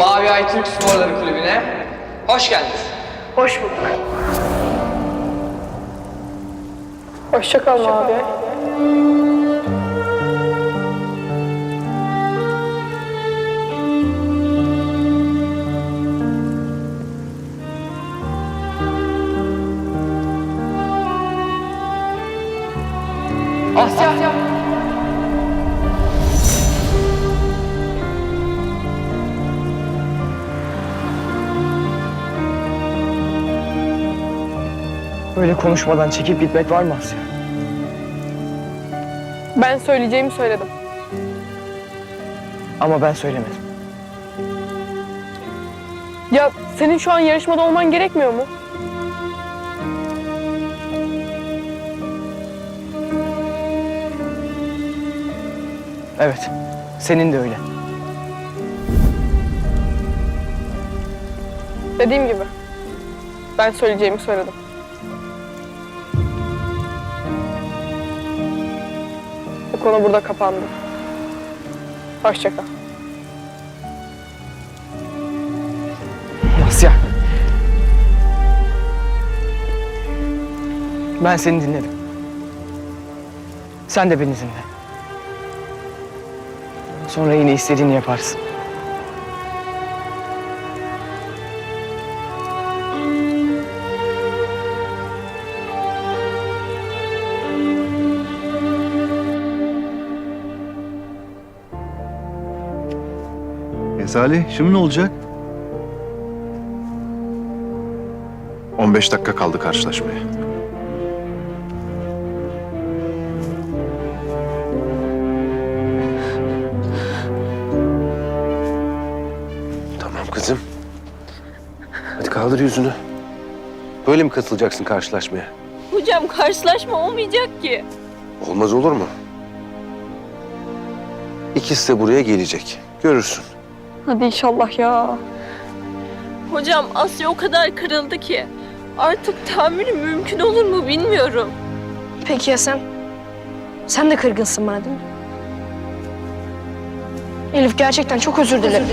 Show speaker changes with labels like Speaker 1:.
Speaker 1: Mavi Ay Türk Sporları Kulübü'ne hoş geldiniz.
Speaker 2: Hoş bulduk. Hoşça kal Mavi.
Speaker 1: Asya.
Speaker 3: Böyle konuşmadan çekip gitmek var mı Asya?
Speaker 2: Ben söyleyeceğimi söyledim.
Speaker 3: Ama ben söylemedim.
Speaker 2: Ya senin şu an yarışmada olman gerekmiyor mu?
Speaker 3: Evet, senin de öyle.
Speaker 2: Dediğim gibi. Ben söyleyeceğimi söyledim. Bu konu burada kapandı. Hoşça kal.
Speaker 3: Asya. Ben seni dinledim. Sen de beni dinle. Sonra yine istediğini yaparsın.
Speaker 4: Salih, şimdi ne olacak?
Speaker 5: 15 dakika kaldı karşılaşmaya.
Speaker 6: Tamam kızım. Hadi kaldır yüzünü. Böyle mi katılacaksın karşılaşmaya?
Speaker 7: Hocam karşılaşma olmayacak ki.
Speaker 6: Olmaz olur mu? İkisi de buraya gelecek. Görürsün.
Speaker 2: Hadi inşallah ya.
Speaker 7: Hocam Asya o kadar kırıldı ki. Artık tamiri mümkün olur mu bilmiyorum.
Speaker 8: Peki ya sen? Sen de kırgınsın bana değil mi? Elif gerçekten çok özür dilerim.